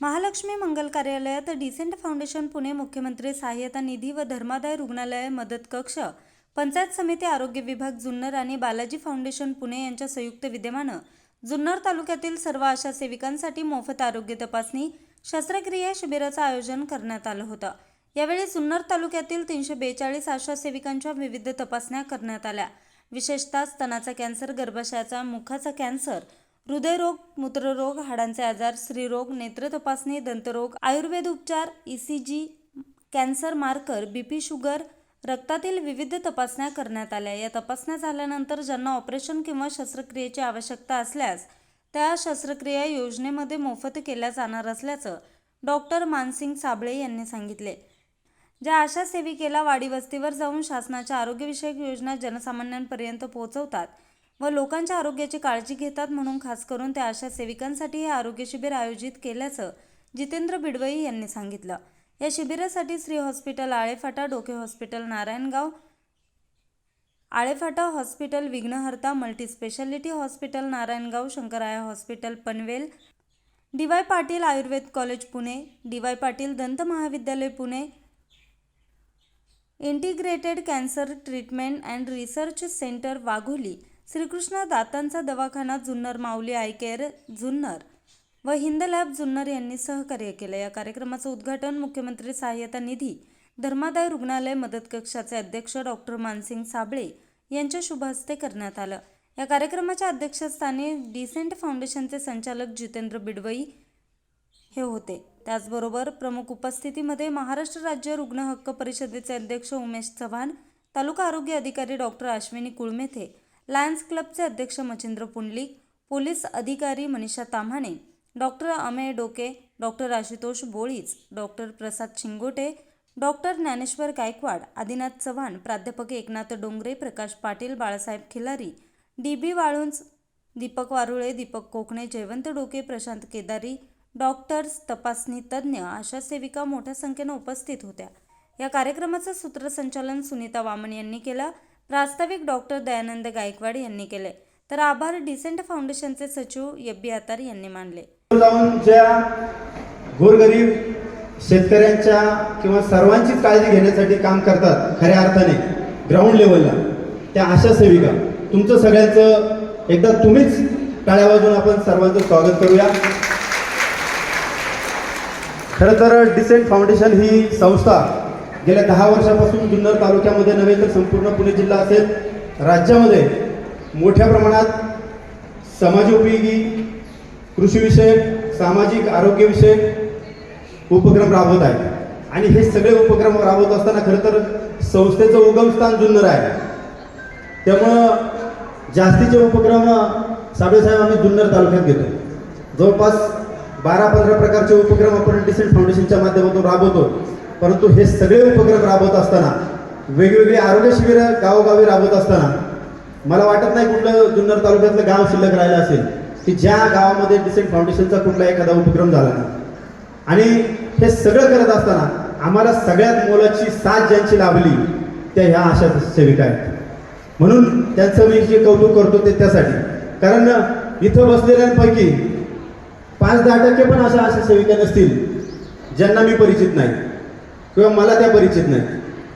महालक्ष्मी मंगल कार्यालयात decent foundation Pune मुख्यमंत्री सहाय्यता निधी व धर्मादाय रुग्णालय मदत कक्ष पंचायत समिती आरोग्य विभाग जुन्नर आणि बालाजी फाउंडेशन पुणे यांच्या संयुक्त विद्यमानं जुन्नर तालुक्यातील सर्व आशा सेविकांसाठी मोफत आरोग्य तपासणी शस्त्रक्रिया शिबिराचं आयोजन करण्यात आलं होतं. यावेळी जुन्नर तालुक्यातील तीनशे बेचाळीस आशा सेविकांच्या विविध तपासण्या करण्यात आल्या. विशेषतः स्तनाचा कॅन्सर गर्भाशयाचा मुखाचा कॅन्सर हृदयरोग मूत्ररोग हाडांचे आजार स्त्रीरोग नेत्र तपासणी दंतरोग आयुर्वेद उपचार ECG cancer marker BP sugar रक्तातील विविध तपासण्या करण्यात आल्या. या तपासण्या झाल्यानंतर ज्यांना ऑपरेशन किंवा शस्त्रक्रियेची आवश्यकता असल्यास त्या शस्त्रक्रिया योजनेमध्ये मोफत केल्या जाणार असल्याचं डॉक्टर मानसिंग साबळे यांनी सांगितले. ज्या आशा सेविकेला वाडी वस्तीवर जाऊन शासनाच्या आरोग्यविषयक योजना जनसामान्यांपर्यंत पोहोचवतात व लोकांच्या आरोग्याची काळजी घेतात म्हणून खास करून त्या आशा सेविकांसाठी हे आरोग्य शिबिर आयोजित केल्याचं जितेंद्र बिडवई यांनी सांगितलं. या शिबिरासाठी Shri hospital Alephata Doke hospital Narayangaon Alephata hospital Vighnaharta multispeciality hospital Narayangaon Shankaraya hospital Panvel D Y Patil Ayurved college Pune D Y Patil दंत महाविद्यालय Pune integrated cancer treatment and research centre Wagholi Shrikrishna दातांचा दवाखाना Junnar Mauli eye care Junnar व Hind lab Junnar यांनी सहकार्य केलं. या कार्यक्रमाचं उद्घाटन मुख्यमंत्री सहाय्यता निधी धर्मादाय रुग्णालय मदत कक्षाचे अध्यक्ष डॉक्टर मानसिंग साबळे यांच्या शुभहस्ते करण्यात आलं. या कार्यक्रमाच्या अध्यक्षस्थानी डिसेंट फाउंडेशनचे संचालक जितेंद्र बिडवई हे होते. त्याचबरोबर प्रमुख उपस्थितीमध्ये महाराष्ट्र राज्य रुग्ण हक्क परिषदेचे अध्यक्ष उमेश चव्हाण तालुका आरोग्य अधिकारी डॉक्टर अश्विनी कुळमेथे लायन्स क्लबचे अध्यक्ष मच्छिंद्र पुंडलिक पोलीस अधिकारी Manisha Tamhane doctor Amey Doke doctor Ashutosh Bolich doctor Prasad Shingote doctor Dnyaneshwar Gaikwad Adinath Chavan प्राध्यापक Eknath Dongre Prakash Patil Balasaheb Khilari D B Walunj Deepak Warule Deepak Kokane Jaywant Doke Prashant Kedari doctors तपासणी तज्ज्ञ आशा सेविका मोठ्या संख्येनं उपस्थित होत्या. या कार्यक्रमाचं सूत्रसंचालन सुनीता वामन यांनी केलं. प्रास्ताविक डॉक्टर दयानंद गायकवाड यांनी केले. तर आभार डिसेंट फाउंडेशनचे सचिव यब्बी आतार यांनी मानले. जाऊन ज्या गोरगरीब शेतकऱ्यांच्या किंवा सर्वांचीच काळजी घेण्यासाठी काम करतात खऱ्या अर्थाने ग्राउंड लेवलला त्या आशा सेविका तुमचं सगळ्यांचं एकदा तुम्हीच टाळ्या वाजून आपण सर्वांचं स्वागत करूया. खरं तर डिसेंट फाउंडेशन ही संस्था गेल्या दहा वर्षापासून जुन्नर तालुक्यामध्ये नव्हे तर संपूर्ण पुणे जिल्हा असेल राज्यामध्ये मोठ्या प्रमाणात समाजोपयोगी कृषीविषयक सामाजिक आरोग्यविषयक उपक्रम राबवत आहे आणि हे सगळे उपक्रम राबवत असताना खरं तर संस्थेचं उगमस्थान जुन्नर आहे. त्यामुळं जास्तीचे उपक्रम साबळेसाहेब आम्ही जुन्नर तालुक्यात घेतो. जवळपास बारा पंधरा प्रकारचे उपक्रम आपण डिसेंट फाउंडेशनच्या माध्यमातून राबवतो. परंतु हे सगळे उपक्रम राबवत असताना वेगवेगळी आरोग्य शिबिरं गावोगावी राबवत असताना मला वाटत नाही कुठलं जुन्नर तालुक्यातलं गाव शिल्लक राहिलं असेल की ज्या गावामध्ये डिसेंट फाउंडेशनचा कुठला एखादा उपक्रम झाला नाही. आणि हे सगळं करत असताना आम्हाला सगळ्यात मोलाची साथ ज्यांची लाभली त्या ह्या आशा सेविका आहेत. म्हणून त्यांचं मी जे कौतुक करतो ते त्यासाठी. कारण इथं बसलेल्यांपैकी पाच दहा टक्के पण अशा आशा सेविका नसतील ज्यांना मी परिचित नाही. किंवा मला त्या परिचित नाही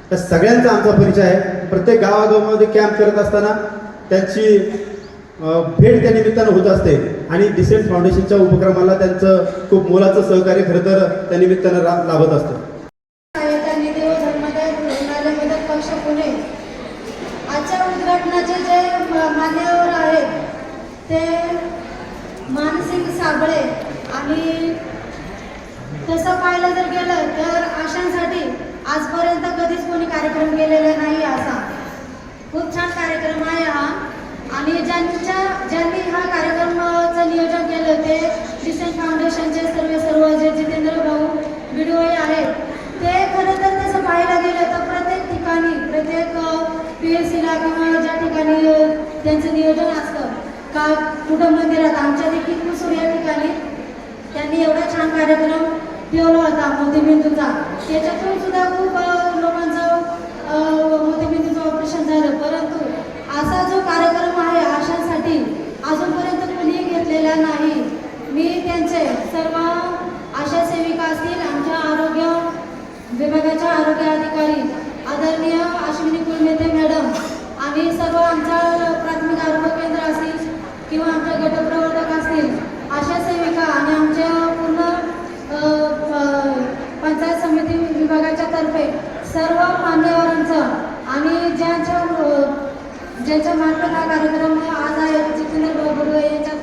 त्या सगळ्यांचा आमचा परिचय आहे. प्रत्येक गावागावामध्ये कॅम्प करत असताना त्यांची भेट त्या निमित्तानं होत असते. आणि डिसेंट फाउंडेशनच्या उपक्रमाला त्यांचं खूप मोलाचं सहकार्य खरं तर त्या निमित्तानं रा- लाभत असतं सहाय्यता निधी व धर्मादाय रुग्णालय मदत कक्ष पुणे आजच्या उद्घाटनाचे जे म- मान्यवर आहेत ते मानसिंग साबळे आणि तसं पाहायला जर गेलं तर आशांसाठी आजपर्यंत कधीच कोणी कार्यक्रम केलेला नाही असा. खूप छान कार्यक्रम आहे हा. आणि ज्यांच्या ज्यांनी हा कार्यक्रमाचं नियोजन केलं ते डिसेंट फाउंडेशनचे सर्व सर्व जे जितेंद्र भाऊ विडिओ आहेत ते खरं तर तसं पाहायला गेलं तर प्रत्येक ठिकाणी प्रत्येक पी एस सीला किंवा ज्या ठिकाणी त्यांचं नियोजन असतं. का कुठं मंदिरात? आमच्या देखील कुसूर या ठिकाणी. त्यांनी एवढा छान कार्यक्रम ठेवला होता मोतीबिंदूचा. त्याच्यातून सुद्धा खूप लोकांचं मोतीबिंदूचं ऑपरेशन झालं. परंतु असा जो कार्यक्रम आहे आशांसाठी अजूनपर्यंत कुणी घेतलेला नाही. मी त्यांचे सर्व आशा सेविका असतील आमच्या आरोग्य विभागाच्या आरोग्य अधिकारी आदरणीय अश्विनी कुलमेते मॅडम आणि सर्व आमचा प्राथमिक आरोग्य केंद्र असतील किंवा आमच्या गटप्रवर्तक असतील सर्व मान्यवरांचं आणि ज्यांच्या ज्यांच्या मार्फत हा कार्यक्रम आज आहे जितेंद्र बडवे यांच्या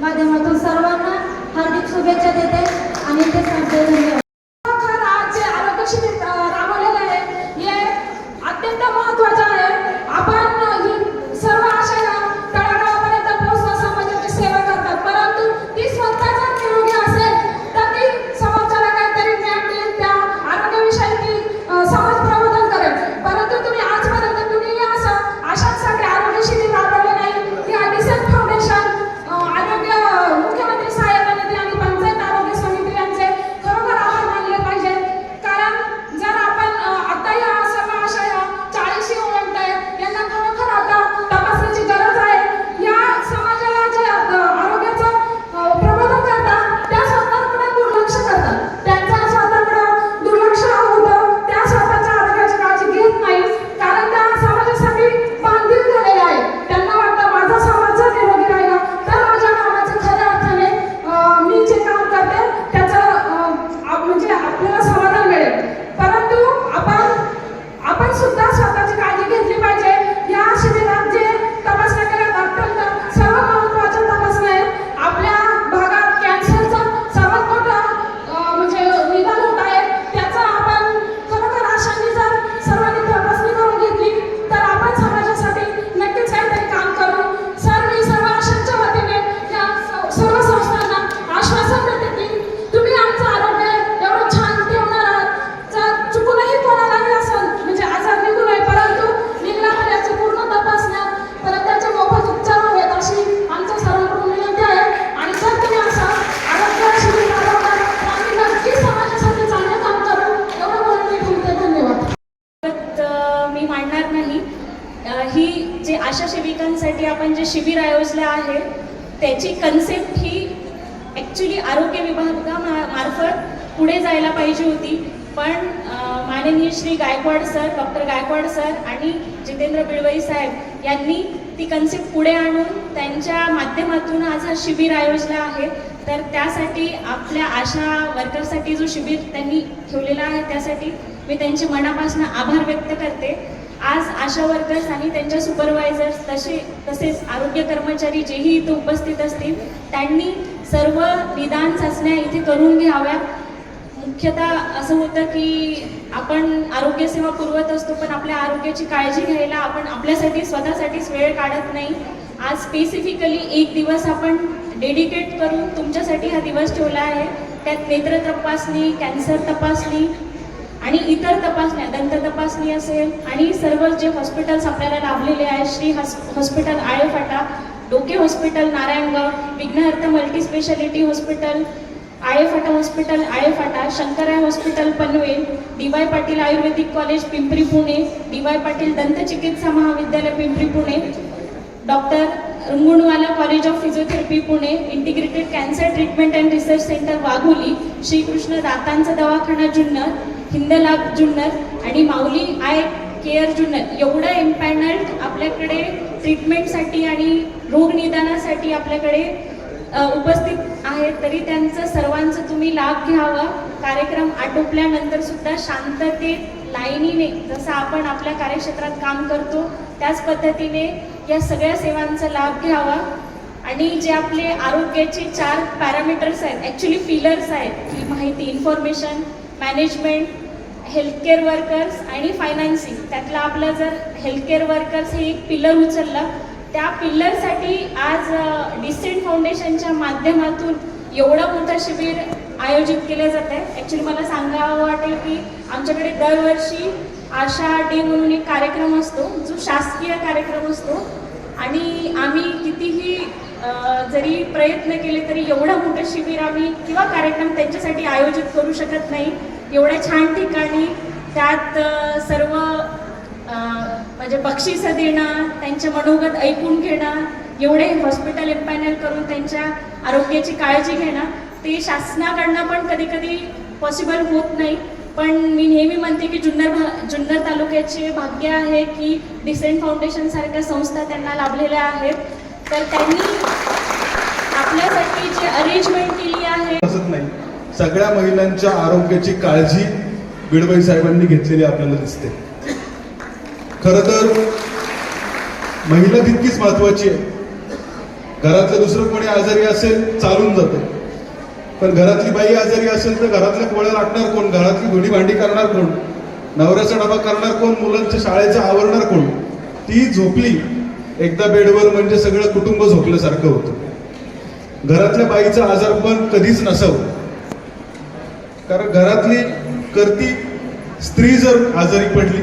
माध्यमातून सर्वांना हार्दिक शुभेच्छा देते. आपण जे शिबिर आयोजले आहे त्याची कन्सेप्ट ही ॲक्च्युली आरोग्य विभागामार्फत पुढे जायला पाहिजे होती. पण माननीय Shri Gaikwad sir doctor Gaikwad sir आणि जितेंद्र बिळवई साहेब यांनी ती कन्सेप्ट पुढे आणून त्यांच्या माध्यमातून आज हा शिबिर आयोजला आहे. तर त्यासाठी आपल्या आशा वर्करसाठी जो शिबिर त्यांनी ठेवलेला आहे त्यासाठी मी त्यांचे मनापासून आभार व्यक्त करते. आज आशा वर्कर्स आणि त्यांच्या सुपरवायझर्स तसे तसेच आरोग्य कर्मचारी जेही इथे उपस्थित असतील त्यांनी सर्व निदान चाचण्या इथे करून घ्याव्या. मुख्यतः असं होतं की आपण आरोग्यसेवा पुरवत असतो पण आपल्या आरोग्याची काळजी घ्यायला आपण आपल्यासाठी स्वतःसाठीच वेळ काढत नाही. आज स्पेसिफिकली एक दिवस आपण डेडिकेट करून तुमच्यासाठी हा दिवस ठेवला आहे. त्यात नेत्र तपासणी कॅन्सर तपासणी आणि इतर तपासण्या दंत तपासणी असेल आणि सर्व जे हॉस्पिटल्स आपल्याला लाभलेले आहेत Shri house hospital Alephata Doke hospital Narayangaon Vighnaharta multi speciality hospital Alephata hospital Alephata Shankaray hospital Panvel D Y Patil Ayurvedic college Pimpri Pune D Y Patil दंतचिकित्सा महाविद्यालय Pimpri Pune doctor Rungunwala college of physiotherapy Pune integrated cancer treatment and research centre Wagholi Shrikrishna दातांचा दवाखाना जुन्नर हिंदलाभ जुन्नर आणि माऊली eye care Junnar. एवढं एम्पॅनल्ड आपल्याकडे ट्रीटमेंटसाठी आणि रोगनिदानासाठी आपल्याकडे उपस्थित आहेत तरी त्यांचं सर्वांचं तुम्ही लाभ घ्यावा. कार्यक्रम आटोपल्यानंतर सुद्धा शांततेत लाईनीने जसं आपण आपल्या कार्यक्षेत्रात काम करतो त्याच पद्धतीने या सगळ्या सेवांचा लाभ घ्यावा. आणि जे आपले आरोग्याचे चार पॅरामीटर्स आहेत ॲक्च्युली पिलर्स आहेत ही माहिती इन्फॉर्मेशन मॅनेजमेंट हेल्थकेअर वर्कर्स आणि फायनान्सिंग त्यातलं आपलं जर हेल्थकेअर वर्कर्स हे एक पिलर उचललं त्या पिल्लरसाठी आज डिसेंट फाउंडेशनच्या माध्यमातून एवढं मोठं शिबिर आयोजित केलं जातं आहे ॲक्च्युली मला सांगावं वाटेल की आमच्याकडे दरवर्षी आशा डे म्हणून एक कार्यक्रम असतो जो शासकीय कार्यक्रम असतो. आणि आम्ही कितीही जरी प्रयत्न केले तरी एवढं मोठं शिबिर आम्ही किंवा कार्यक्रम त्यांच्यासाठी आयोजित करू शकत नाही. एवढ्या छान ठिकाणी त्यात सर्व म्हणजे बक्षिसं देणं त्यांचे मनोगत ऐकून घेणं एवढे हॉस्पिटल एम्पॅनल करून त्यांच्या आरोग्याची काळजी घेणं ते शासनाकडनं पण कधी कधी पॉसिबल होत नाही. पण मी नेहमी म्हणते की जुन्नर भा जुन्नर तालुक्याचे भाग्य आहे की डिसेंट फाउंडेशनसारख्या संस्था त्यांना लाभलेल्या आहेत. तर त्यांनी आपल्यासाठी जे अरेंजमेंट केली आहे सगळ्या महिलांच्या आरोग्याची काळजी बिडबाई साहेबांनी घेतलेली आपल्याला दिसते. खर तर महिला तितकीच महत्वाची आहे. घरातलं दुसरं कोणी आजारी असेल चालून जातं. पण घरातली बाई आजारी असेल तर घरातल्या पोळ्या लाटणार कोण? घरातली धुणी भांडी करणार कोण? नवऱ्याचा डबा करणार कोण? मुलांच्या शाळेचं आवरणार कोण? ती झोपली. एकदा बेडवर म्हणजे सगळं कुटुंब झोपल्यासारखं होतं. घरातल्या बाईचं आजार पण कधीच नसावं. कारण घरातली करती स्त्री जर आजारी पडली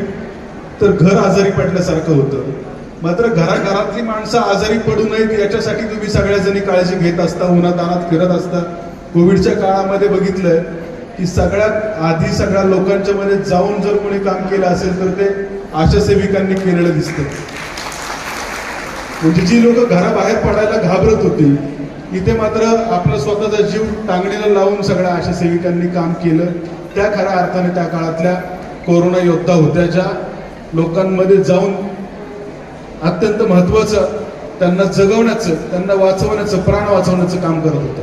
तर घर आजारी पडल्यासारखं होतं. मात्र घराघरातली माणसं आजारी पडू नयेत याच्यासाठी तुम्ही सगळ्याजणी काळजी घेत असता उन्हातानात फिरत असता. कोविडच्या काळामध्ये बघितलंय की सगळ्यात आधी सगळ्या लोकांच्या मध्ये जाऊन जर कोणी काम केलं असेल तर ते आशा सेविकांनी केलेलं दिसतं. म्हणजे जी लोक घराबाहेर पडायला घाबरत होती इथे मात्र आपला स्वतःचा जीव टांगणीला लावून सगळ्या आशा सेविकांनी काम केलं. त्या खऱ्या अर्थाने त्या काळातल्या कोरोना योद्धा होत्या ज्या लोकांमध्ये जाऊन अत्यंत महत्वाचं त्यांना जगवण्याचं त्यांना वाचवण्याचं प्राण वाचवण्याचं काम करत होतं.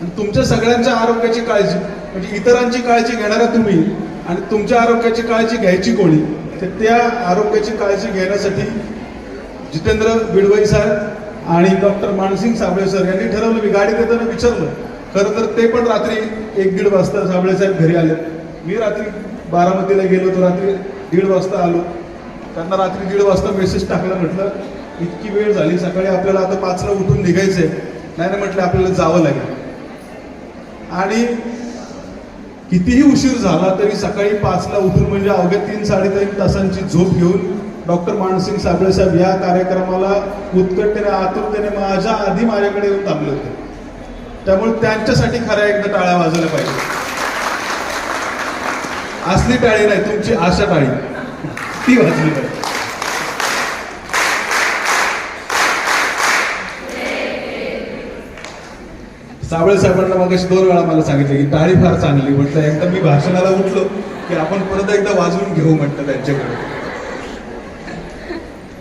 आणि तुमच्या सगळ्यांच्या आरोग्याची काळजी म्हणजे इतरांची काळजी घेणारा तुम्ही आणि तुमच्या आरोग्याची काळजी घ्यायची कोणी तर त्या आरोग्याची काळजी घेण्यासाठी जितेंद्र बिडवाई साहेब आणि डॉक्टर मानसिंग साबळे सर यांनी ठरवलं मी गाडी देताना विचारलं. खरं तर ते पण रात्री एक दीड वाजता साबळे साहेब घरी आले. मी रात्री बारामतीला गेलो तो रात्री दीड वाजता आलो. त्यांना रात्री दीड वाजता मेसेज टाकला म्हटलं इतकी वेळ झाली सकाळी आपल्याला आता पाचला उठून निघायचंय. नाही ना म्हटलं आपल्याला जावं लागेल. आणि कितीही उशीर झाला तरी सकाळी पाचला उठून म्हणजे अवघ्या तीन साडेतीन तासांची झोप घेऊन डॉक्टर मानसिंग साबळे साहेब या कार्यक्रमाला उत्कटतेने आतुरतेने माझ्या आधी माझ्याकडे येऊन थांबले होते. त्यामुळे त्यांच्यासाठी खऱ्या एकदा टाळ्या वाजवल्या पाहिजे. असली टाळी नाही तुमची आशा टाळी. ती वाजली पाहिजे. साबळे साहेबांना मग दोन वेळा मला सांगितलं की टाळी फार चांगली. म्हटलं एकदा मी भाषणाला उठलो की आपण परत एकदा वाजवून घेऊ म्हटलं त्यांच्याकडे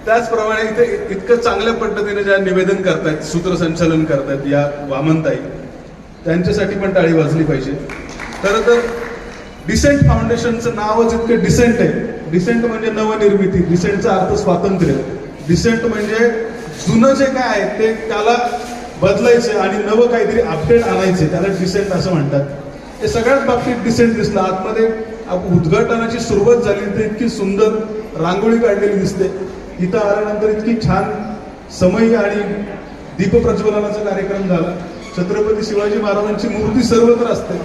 त्याचप्रमाणे इथे इतकं चांगल्या पद्धतीने ज्या निवेदन करतायत सूत्रसंचालन करतायत या वामनताई त्यांच्यासाठी पण टाळी वाजली पाहिजे. खरं तर डिसेंट फाउंडेशनचं नावच इतकं डिसेंट आहे. डिसेंट म्हणजे नवनिर्मिती डिसेंटचा अर्थ स्वातंत्र्य. डिसेंट म्हणजे जुनं जे काय आहे ते त्याला बदलायचे आणि नवं काहीतरी अपडेट आणायचे त्याला डिसेंट असं म्हणतात. ते सगळ्याच बाबतीत डिसेंट दिसलं. आतमध्ये उद्घाटनाची सुरुवात झाली तर इतकी सुंदर रांगोळी काढलेली दिसते. इथं आल्यानंतर इतकी छान समय आणि दीपप्रज्वलनाचा कार्यक्रम झाला. छत्रपती शिवाजी महाराजांची मूर्ती सर्वत्र असते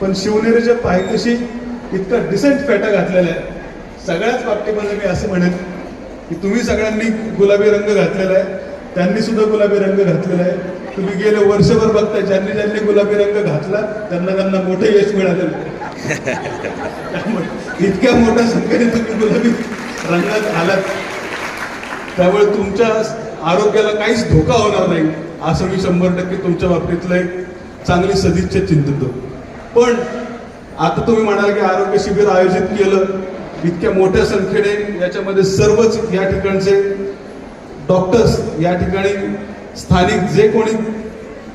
पण शिवनेरीच्या पायथ्याशी इतका डिसेंट फेटा घातलेला आहे. सगळ्याच बाबतीमध्ये मी असं म्हणेन की तुम्ही सगळ्यांनी गुलाबी रंग घातलेला आहे. त्यांनी सुद्धा गुलाबी रंग घातलेला आहे. तुम्ही गेले वर्षभर बघताय ज्यांनी ज्यांनी गुलाबी रंग घातला त्यांना त्यांना मोठं यश मिळालेलं इतक्या मोठ्या संख्येने तुम्ही गुलाबी रंगात आलात. त्यामुळे तुमच्या आरोग्याला काहीच धोका होणार नाही. असं मी शंभर टक्के तुमच्या बाबतीतलं एक चांगली सदिच्छा चिंतितो पण आता तुम्ही म्हणाल की आरोग्य शिबिर आयोजित केलं. इतक्या मोठ्या संख्येने याच्यामध्ये सर्वच या ठिकाणचे डॉक्टर्स या ठिकाणी स्थानिक जे कोणी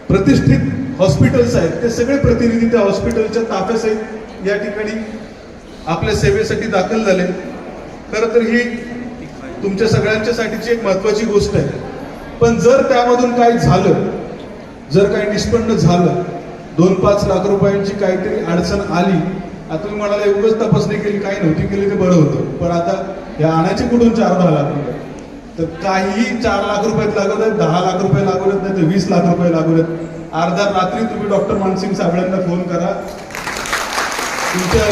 प्रतिष्ठित हॉस्पिटल्स आहेत ते सगळे प्रतिनिधी त्या हॉस्पिटलच्या ताफ्यासहित या ठिकाणी आपल्या सेवेसाठी दाखल झाले. खरं तर ही तुमच्या सगळ्यांच्यासाठीची एक महत्वाची गोष्ट आहे. पण जर त्यामधून काही झालं जर काही निष्पन्न झालं दोन पाच लाख रुपयांची काहीतरी अडचण आली आता तुम्ही म्हणाला एवढंच तपासणी केली काही नव्हती केली ते बरं होतं. पण आता हे आणायचे कुठून चार दहा लाख रुपये? तर काहीही चार लाख रुपयात लागत आहेत दहा लाख रुपये लागू आहेत नाही तर वीस लाख रुपये लागू आहेत. अर्धा रात्री तुम्ही डॉक्टर मानसिंग साबळ्यांना फोन करा. तुमच्या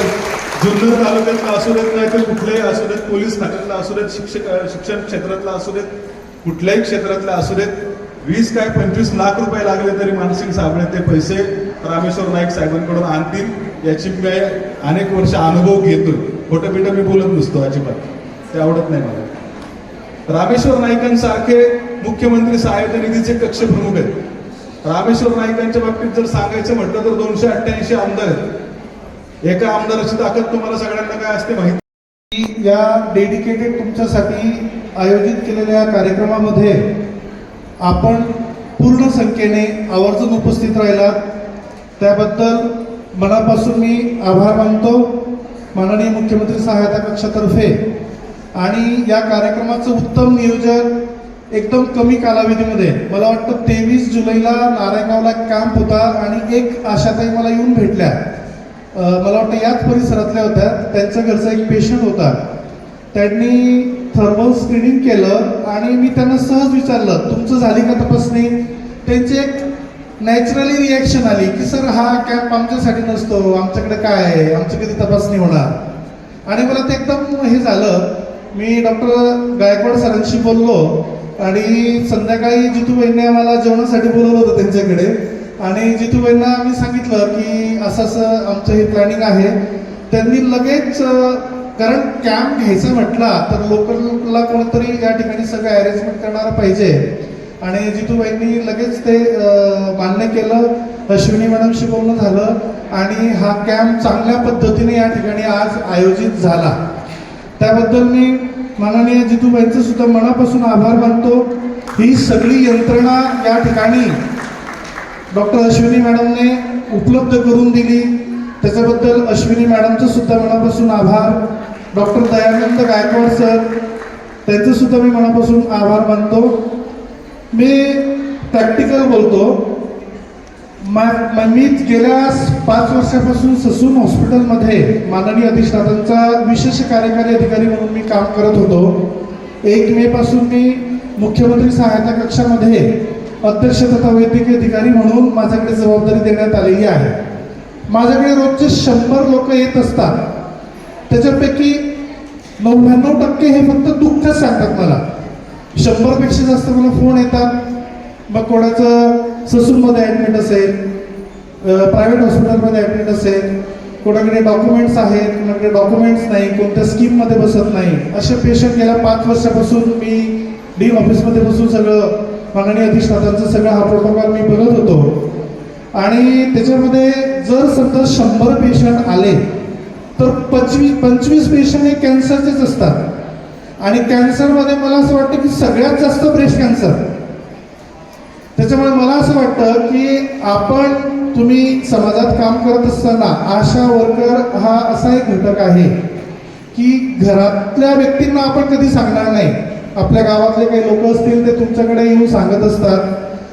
जुन्नर तालुक्यातला असू देत नाही तर कुठल्याही असू देत पोलीस खात्यातला असू देत शिक्षक शिक्षण क्षेत्रातला असू देत कुठल्याही क्षेत्रातला असू देत वीस काय पंचवीस लाख रुपये लागले तरी मानसिंग साबळे ते पैसे रामेश्वर नाईक साहेबांकडून आणतील याची मी अनेक वर्ष अनुभव घेतो खोटं बिटं मी बोलत नसतो अजिबात. ते आवडत नाही मला. रामेश्वर नाईकांसारखे मुख्यमंत्री सहाय्यता निधीचे कक्ष प्रमुख आहेत. रामेश्वर नाईकांच्या बाबतीत जर सांगायचं म्हटलं तर दोनशे अठ्ठ्याऐंशी आमदार आहेत. एका आमदाराची ताकद तुम्हाला सगळ्यांना काय असते माहिती? या डेडिकेटेड तुमच्यासाठी आयोजित केलेल्या कार्यक्रमामध्ये आपण पूर्ण संख्येने आवर्जून उपस्थित राहिलात. त्याबद्दल मनापासून मी आभार मानतो. माननीय मुख्यमंत्री सहायता कक्षातर्फे. आणि या कार्यक्रमाचं उत्तम नियोजन एकदम कमी कालावधीमध्ये मला वाटतं तेवीस जुलैला नारायणगावला एक कॅम्प होता आणि एक आशाताई मला येऊन भेटल्या. मला वाटतं याच परिसरातल्या होत्या. त्यांच्या घरचा एक पेशंट होता. त्यांनी थर्मल स्क्रीनिंग केलं आणि मी त्यांना सहज विचारलं तुमचं झाली का तपासणी? त्यांची एक नॅचरली रिॲक्शन आली की सर हा कॅम्प आमच्यासाठी नसतो. आमच्याकडे काय आहे? आमची कधी तपासणी होणार? आणि मला ते एकदम हे झालं. मी डॉक्टर गायकवाड सरांशी बोललो आणि संध्याकाळी जितूबाईंनी आम्हाला जेवणासाठी बोलवलं होतं त्यांच्याकडे. आणि जितूबाईंना आम्ही सांगितलं की असं असं आमचं हे प्लॅनिंग आहे त्यांनी लगेच कारण कॅम्प घ्यायचा म्हटला तर लोकलला कोणतरी या ठिकाणी सगळं अरेंजमेंट करणारं पाहिजे. आणि जितूबाईंनी लगेच ते मान्य केलं अश्विनी मॅडमशी बोलणं झालं आणि हा कॅम्प चांगल्या पद्धतीने या ठिकाणी आज आयोजित झाला. त्याबद्दल मी माननीय जितूबाईंचं सुद्धा मनापासून आभार मानतो. ही सगळी यंत्रणा या ठिकाणी डॉक्टर अश्विनी मॅडमने उपलब्ध करून दिली. त्याच्याबद्दल अश्विनी मॅडमचं सुद्धा मनापासून आभार. डॉक्टर दयानंद गायकवाड सर त्यांचं सुद्धा मी मनापासून आभार मानतो. मी प्रॅक्टिकल बोलतो. मा- म- मी गेल्या पाच वर्षापासून ससून हॉस्पिटलमध्ये माननीय अधिष्ठातांचा विशेष कार्यकारी अधिकारी म्हणून मी काम करत होतो. एक मे पासून मी मुख्यमंत्री सहायता कक्षामध्ये अध्यक्ष तथा वैद्यकीय अधिकारी म्हणून माझ्याकडे जबाबदारी देण्यात आलेली आहे. माझ्याकडे रोजचे शंभर लोक येत असतात. त्याच्यापैकी नव्याण्णव टक्के हे फक्त दुःखच सांगतात मला. शंभरपेक्षा जास्त मला फोन येतात. मग कोणाचं ससूनमध्ये ॲडमिट असेल प्रायव्हेट हॉस्पिटलमध्ये ॲडमिट असेल कोणाकडे डॉक्युमेंट्स आहेत कोणाकडे डॉक्युमेंट्स नाही कोणत्या स्कीममध्ये बसत नाही असे पेशंट गेल्या पाच वर्षापासून मी डी ऑफिसमध्ये बसून सगळं माननीय अधिष्ठातांचं सगळं हा प्रोटोकॉल मी बघत होतो. आणि त्याच्यामध्ये जर समजा शंभर पेशंट आले तर पंचवीस पंचवीस पेशंट हे कॅन्सरचेच असतात. आणि कॅन्सरमध्ये मला असं वाटतं की सगळ्यात जास्त ब्रेस्ट कॅन्सर त्याच्यामुळे मला असं वाटतं की आपण तुम्ही समाजात काम करत असताना आशा वर्कर हा असा एक घटक आहे की घरातल्या व्यक्तींना आपण कधी सांगणार नाही. आपल्या गावातले काही लोक असतील ते तुमच्याकडे येऊन सांगत असतात.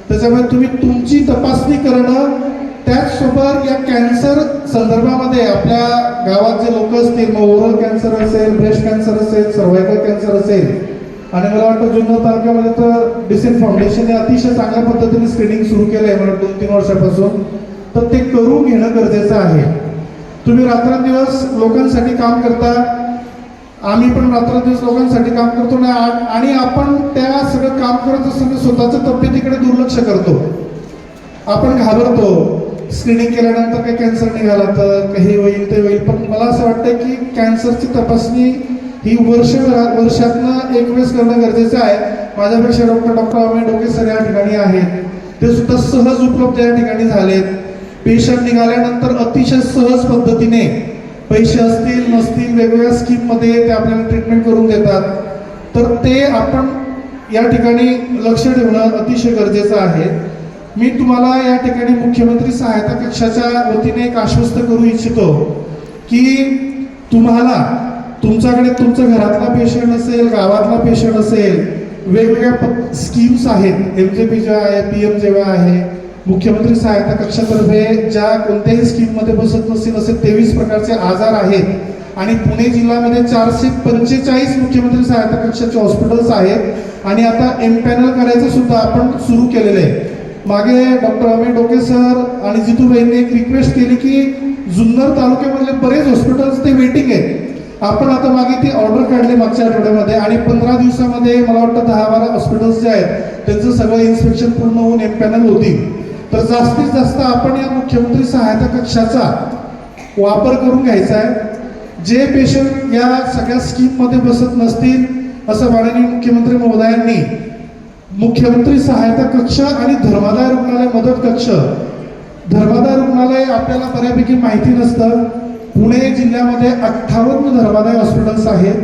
त्याच्यामुळे तुम्ही तुमची तपासणी करणं त्याचसोबत या कॅन्सर संदर्भामध्ये आपल्या गावात जे लोक असतील मग ओरल कॅन्सर असेल ब्रेस्ट कॅन्सर असेल सर्वायकल कॅन्सर असेल आणि मला वाटतं जुन्नर तालुक्यामध्ये तर डिसेंट फाउंडेशनने अतिशय चांगल्या पद्धतीने स्क्रीनिंग सुरू केलं आहे मला दोन तीन वर्षापासून. तर ते करून घेणं गरजेचं आहे. तुम्ही रात्रंदिवस लोकांसाठी काम करता आम्ही पण रात्रंदिवस लोकांसाठी काम करतो ना आणि आपण त्या सगळं काम करत असताना स्वतःच्या तब्येतीकडे दुर्लक्ष करतो. आपण घाबरतो. स्क्रीनिंग केल्यानंतर काही कॅन्सर निघाला तर काही होईल ते होईल. पण मला असं वाटतं की कॅन्सरची तपासणी ही वर्ष वर्षातनं एक वेळेस करणं गरजेचं आहे. माझ्यापेक्षा डॉक्टर डॉक्टर अमय डोके सर या ठिकाणी आहेत. ते सुद्धा सहज उपलब्ध या ठिकाणी झालेत. पेशंट निघाल्यानंतर अतिशय सहज पद्धतीने पैसे असतील नसतील वेगवेगळ्या स्कीममध्ये ते आपल्याला ट्रीटमेंट करून देतात. तर ते आपण या ठिकाणी लक्ष ठेवणं अतिशय गरजेचं आहे. मी तुम्हाला या ठिकाणी मुख्यमंत्री सहायता कक्षाच्या वतीने एक आश्वस्त करू इच्छितो की तुम्हाला तुमच्याकडे तुमच्या घरातला पेशंट असेल गावातला पेशंट असेल वेगवेगळ्या स्कीम्स आहेत. एम जे पी जेव्हा आहे पी एम जेव्हा आहे मुख्यमंत्री सहायता कक्षातर्फे ज्या कोणत्याही स्कीममध्ये बसत नसतील असे तेवीस प्रकारचे आजार आहेत. आणि पुणे जिल्ह्यामध्ये चारशे पंचेचाळीस मुख्यमंत्री सहायता कक्षाचे हॉस्पिटल्स आहेत. आणि आता एम पॅनल करायचं सुद्धा आपण सुरू केलेलं आहे. मागे डॉक्टर अमित डोके सर आणि जितूबाईंनी एक रिक्वेस्ट केली की जुन्नर तालुक्यामधले बरेच हॉस्पिटल्स ते वेटिंग आहेत. आपण आता मागे ती ऑर्डर काढली मागच्या आठवड्यामध्ये आणि पंधरा दिवसामध्ये मला वाटतं दहा बारा हॉस्पिटल्स जे आहेत त्यांचं सगळं इन्स्पेक्शन पूर्ण होऊन एम पॅनल होती तर जास्तीत जास्त आपण या मुख्यमंत्री सहायता कक्षाचा वापर करून घ्यायचा आहे. जे पेशंट या सगळ्या स्कीममध्ये बसत नसतील असं माननीय मुख्यमंत्री महोदयांनी मुख्यमंत्री सहायता कक्ष आणि धर्मादाय रुग्णालय मदत कक्ष धर्मादाय रुग्णालय आपल्याला बऱ्यापैकी माहिती नसतं. पुणे जिल्ह्यामध्ये अठ्ठावन्न धर्मादाय हॉस्पिटल्स आहेत.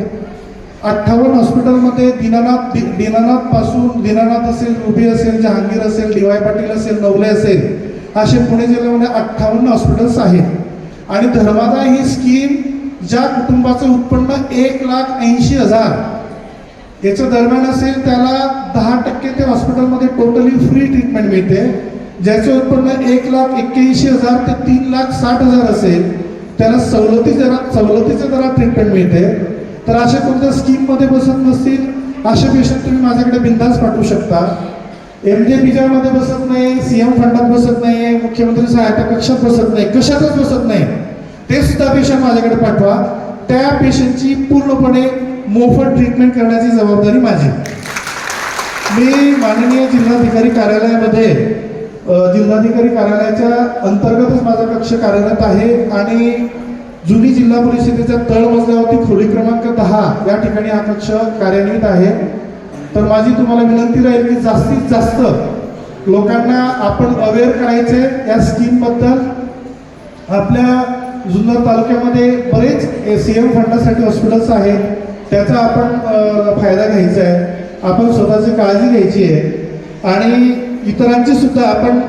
अठ्ठावन्न हॉस्पिटलमध्ये दीनानाथ दि- दीनानाथपासून दीनानाथ असेल रुबी असेल जहांगीर असेल डीवाय पाटील असेल नवले असेल असे पुणे जिल्ह्यामध्ये अठ्ठावन्न हॉस्पिटल्स आहेत. आणि धर्मादाय ही स्कीम ज्या कुटुंबाचं उत्पन्न एक लाख ऐंशी हजार याच्या दरम्यान असेल त्याला दहा टक्के ते हॉस्पिटलमध्ये टोटली फ्री ट्रीटमेंट मिळते. ज्याचे उत्पन्न एक लाख एक्क्याऐंशी हजार ते तीन लाख साठ हजार असेल त्याला सवलती दरात सवलतीच्या दरात ट्रीटमेंट मिळते. तर अशा कोणत्या स्कीममध्ये बसत नसतील असे पेशंट तुम्ही माझ्याकडे बिंदास पाठवू शकता. एम जे बीजामध्ये बसत नाही सीएम फंडात बसत नाही मुख्यमंत्री सहायता कक्षात बसत नाही कशातच बसत नाही. ते सुद्धा पेशंट माझ्याकडे पाठवा. त्या पेशंटची पूर्णपणे मोफत ट्रीटमेंट करण्याची जबाबदारी माझी. मी माननीय जिल्हाधिकारी कार्यालयामध्ये जिल्हाधिकारी कार्यालयाच्या अंतर्गतच माझा कक्ष कार्यरत आहे आणि जुनी जिल्हा परिषदेच्या तळ मजल्यावरती खोली क्रमांक दहा या ठिकाणी हा कक्ष कार्यान्वित आहे. तर माझी तुम्हाला विनंती राहील की जास्तीत जास्त लोकांना आपण अवेअर करायचे या स्कीमबद्दल आपल्या जुन्नर तालुक्यामध्ये बरेच सी एम फंडासाठी हॉस्पिटल्स आहेत. त्याचा आपण फायदा घ्यायचा आहे. आपण स्वतःची काळजी घ्यायची आहे. आणि इतरांची सुद्धा आपण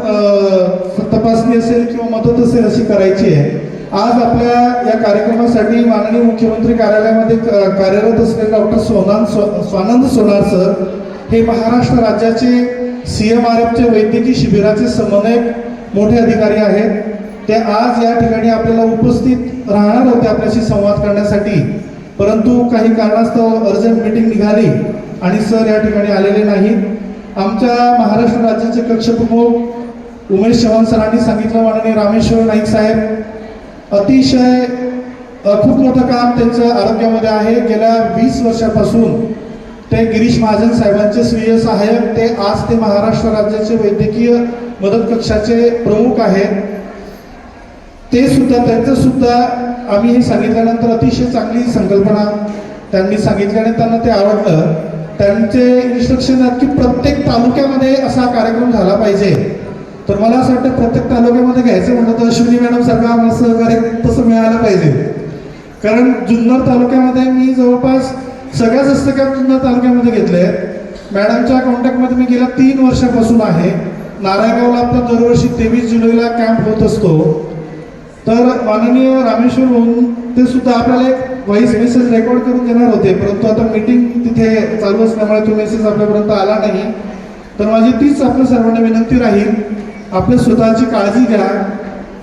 तपासणी असेल किंवा मदत असेल अशी करायची आहे. आज आपल्या या कार्यक्रमासाठी माननीय मुख्यमंत्री कार्यालयामध्ये क- कार्यरत असलेले डॉक्टर सोनान स्व- स्वानंद सोनार सर हे महाराष्ट्र राज्याचे सी एम आर एफचे वैद्यकीय शिबिराचे समन्वयक मोठे अधिकारी आहेत. ते आज या ठिकाणी आपल्याला उपस्थित राहणार होते आपल्याशी संवाद करण्यासाठी. परंतु काही कारणास्तव अर्जंट मीटिंग निघाली आणि सर या ठिकाणी आलेले नाहीत. आमच्या महाराष्ट्र राज्याचे कक्षप्रमुख उमेश चव्हाण सरांनी सांगितलं माननीय रामेश्वर नाईक साहेब अतिशय खूप मोठं काम त्यांचं आरोग्यामध्ये आहे. गेल्या वीस वर्षापासून ते गिरीश महाजन साहेबांचे स्वीय सहाय्यक ते आज ते महाराष्ट्र राज्याचे वैद्यकीय मदत कक्षाचे प्रमुख आहेत. ते सुद्धा त्यांचं सुद्धा आम्ही हे सांगितल्यानंतर अतिशय चांगली संकल्पना त्यांनी सांगितल्याने त्यांना ते आवडलं. त्यांचे इन्स्ट्रक्शन आहेत की प्रत्येक तालुक्यामध्ये असा कार्यक्रम झाला पाहिजे. तर मला असं वाटतं प्रत्येक तालुक्यामध्ये घ्यायचं म्हटलं तर अश्विनी मॅडम सारखं आम्हाला सहकार्य तसं मिळालं पाहिजे. कारण जुन्नर तालुक्यामध्ये मी जवळपास सगळ्यात जास्त कॅम्प जुन्नर तालुक्यामध्ये घेतले मॅडमच्या कॉन्टॅक्टमध्ये मी गेल्या तीन वर्षापासून आहे. नारायणगावला आपला दरवर्षी तेवीस जुलैला कॅम्प होत असतो. तर माननीय रामेश्वर भाऊ ते सुद्धा आपल्याला एक व्हॉइस मेसेज रेकॉर्ड करून देणार होते. परंतु आता मीटिंग तिथे चालू असल्यामुळे तो मेसेज आपल्यापर्यंत आला नाही. तर माझी तीच आपल्या सर्वांना विनंती राहील. आपल्या स्वतःची काळजी घ्या.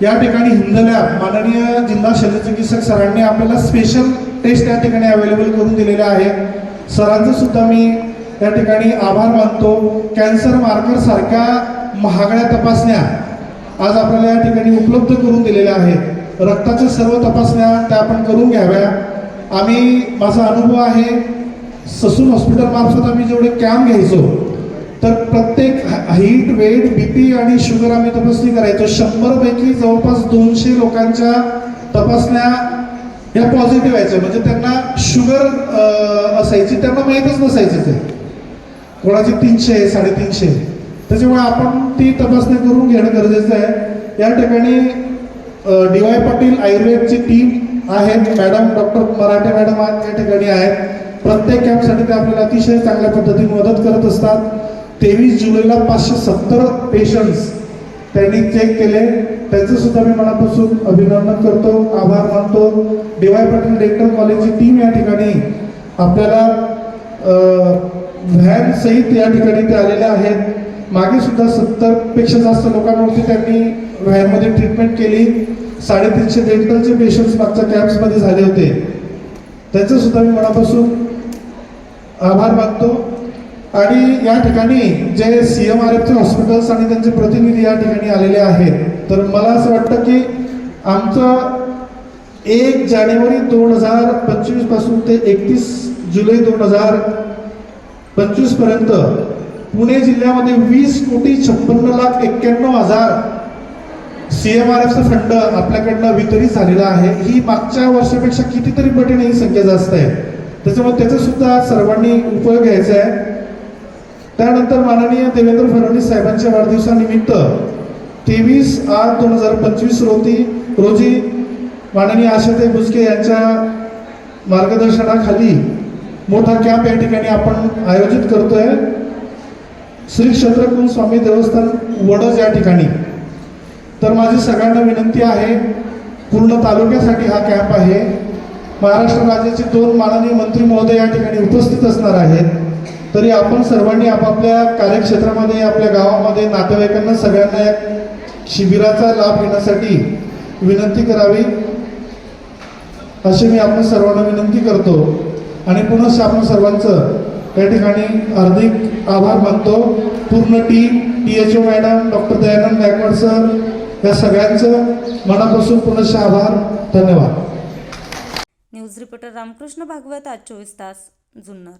या ठिकाणी हिंदल्या माननीय जिल्हा शल्यचिकित्सक सरांनी आपल्याला स्पेशल टेस्ट या ठिकाणी अवेलेबल करून दिलेल्या आहेत. सरांचं सुद्धा मी या ठिकाणी आभार मानतो. कॅन्सर मार्कर सारख्या महागड्या तपासण्या आज आपल्याला या ठिकाणी उपलब्ध करून दिलेल्या आहेत. रक्ताच्या सर्व तपासण्या त्या आपण करून घ्याव्या. आम्ही माझा अनुभव आहे ससून हॉस्पिटलमार्फत आम्ही जेवढे कॅम्प घ्यायचो तर प्रत्येक हाईट वेट बीपी आणि शुगर आम्ही तपासणी करायचो. शंभर पैकी जवळपास दोनशे लोकांच्या तपासण्या या पॉझिटिव्ह व्हायचं म्हणजे त्यांना शुगर असायची त्यांना माहीतच नसायचं ते. कोणाची तीनशे साडेतीनशे. त्याच्यामुळे आपण ती तपासणी करून घेणं गरजेचं आहे. या ठिकाणी डी वाय पाटील आयुर्वेदची टीम आहेत. मॅडम डॉक्टर मराठे मॅडम या ठिकाणी आहेत. प्रत्येक कॅम्पसाठी ते आपल्याला अतिशय चांगल्या पद्धतीने मदत करत असतात. तेवीस जुलैला पाचशे सत्तर पेशंट्स त्यांनी चेक केले. त्याचं सुद्धा मी मनापासून अभिनंदन करतो आभार मानतो. डी वाय पाटील डेंटल कॉलेजची टीम या ठिकाणी आपल्याला व्हॅन सहित या ठिकाणी ते आलेले आहेत. मागे सुद्धा सत्तरपेक्षा जास्त लोकांवरती त्यांनी व्हॅनमध्ये ट्रीटमेंट केली. साडेतीनशे डेंटलचे पेशंट्स मागच्या कॅम्प्समध्ये झाले होते. त्याचं सुद्धा मी मनापासून आभार मानतो. आणि या ठिकाणी जे सी एम आर एफचे हॉस्पिटल्स आणि त्यांचे प्रतिनिधी या ठिकाणी आलेले आहेत तर मला असं वाटतं की आमचं एक जानेवारी दोन हजार पंचवीसपासून ते एकतीस जुलै दोन हजार पंचवीसपर्यंत पुणे जिल्ह्यामध्ये वीस कोटी छप्पन्न लाख एक्क्याण्णव हजार सी एम आर एफचा फंड आपल्याकडनं वितरित झालेला आहे. ही मागच्या वर्षापेक्षा कितीतरी पटीने ही संख्या जास्त आहे. त्याच्यामुळे त्याचा सुद्धा सर्वांनी उपयोग घ्यायचा आहे. त्यानंतर माननीय देवेंद्र फडणवीस साहेबांच्या वाढदिवसानिमित्त तेवीस आठ दोन हजार पंचवीस रोजी रोजी माननीय आशाताई बुचके यांच्या मार्गदर्शनाखाली मोठा कॅम्प या ठिकाणी आपण आयोजित करतोय. श्री क्षेत्रकुल स्वामी देवस्थान वडज या ठिकाणी. तर माझी सगळ्यांना विनंती आहे पूर्ण तालुक्यासाठी हा कॅम्प आहे. महाराष्ट्र राज्याचे दोन माननीय मंत्री महोदय या ठिकाणी उपस्थित असणार आहेत. तरी आपण सर्वांनी आपापल्या कार्यक्षेत्रामध्ये आपल्या गावामध्ये नातेवाईकांना सगळ्यांना या शिबिराचा लाभ घेण्यासाठी विनंती करावी. अशी मी आपण सर्वांना विनंती करतो. आणि पुन्हा आपण सर्वांचं या ठिकाणी हार्दिक आभार मानतो. पूर्ण team T H O madam doctor Dayanand Gaikwad sir या सगळ्यांचं मनापासून पुनश्च आभार. धन्यवाद. न्यूज रिपोर्टर रामकृष्ण भागवत आज चोवीस तास जुन्नर.